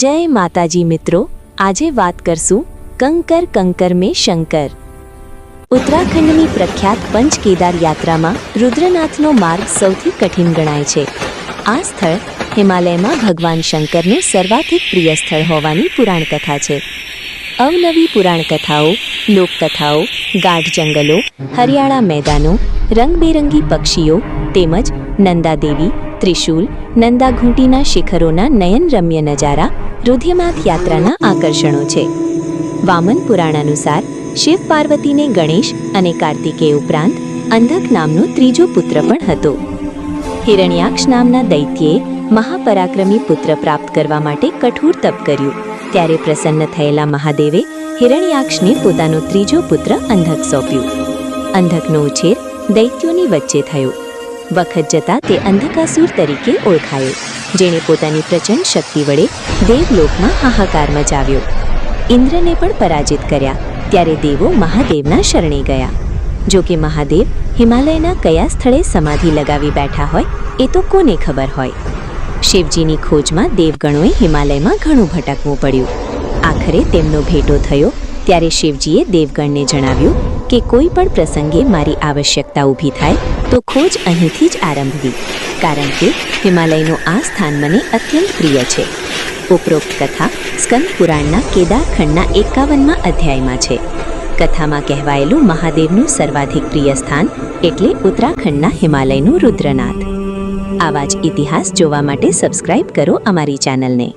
જય માતાજી મિત્રો, આજે વાત કરશું કંકર કંકર મેં શંકર. ઉત્તરાખંડની પ્રખ્યાત પંચ કેદાર યાત્રામાં રુદ્રનાથનો માર્ગ સૌથી કઠિન ગણાય છે. આ સ્થળ હિમાલયમાં ભગવાન શંકરનું સર્વાધિક પ્રિય સ્થળ હોવાની પુરાણ કથા છે. અવનવી પુરાણ કથાઓ, લોકકથાઓ, ગાઢ જંગલો, હરિયાળા મેદાનો, રંગબેરંગી પક્ષીઓ તેમજ નંદાદેવી, ત્રિશૂલ, નંદાઘૂંટીના શિખરોના નયનરમ્ય નજારા રુધિયમાથ યાત્રાના આકર્ષણો છે. વામન પુરાણ અનુસાર, શિવ પાર્વતીને ગણેશ અને કાર્તિકેય ઉપરાંત અંધક નામનો ત્રીજો પુત્ર પણ હતો. હિરણ્યાક્ષ નામના દૈત્યે મહાપરાક્રમી પુત્ર પ્રાપ્ત કરવા માટે કઠોર તપ કર્યું. ત્યારે પ્રસન્ન થયેલા મહાદેવે હિરણ્યાક્ષને પોતાનો ત્રીજો પુત્ર અંધક સોંપ્યું. અંધકનો ઉછેર દૈત્યોની વચ્ચે થયો. વખત જતાં તે અંધકાસુર તરીકે ઓળખાયો, જેણે પોતાની પ્રચંડ શક્તિ વડે દેવલોકમાં હાહાકાર મચાવ્યો. ઇન્દ્રને પણ પરાજિત કર્યા, ત્યારે દેવો મહાદેવના શરણે ગયા. જો કે મહાદેવ હિમાલયના કયા સ્થળે સમાધિ લગાવી બેઠા હોય, એ તો કોને ખબર હોય. શિવજીની ખોજમાં દેવગણોએ હિમાલયમાં ઘણું ભટકવું પડ્યું. આખરે તેમનો ભેટો થયો, ત્યારે શિવજીએ દેવગણને જણાવ્યું કે કોઈ પણ પ્રસંગે મારી આવશ્યકતા ઊભી થાય તો ખોજ અહીંથી જ આરંભવી કારણ કે હિમાલયનું આ સ્થાન મને અત્યંત પ્રિય છે. ઉપરોક્ત કથા સ્કંદ પુરાણના કેદારખંડના એકાવનમાં અધ્યાયમાં છે. કથામાં કહેવાયેલું મહાદેવનું સર્વાધિક પ્રિય સ્થાન એટલે ઉત્તરાખંડના હિમાલયનું રુદ્રનાથ. આવા જ ઇતિહાસ જોવા માટે સબસ્ક્રાઇબ કરો અમારી ચેનલને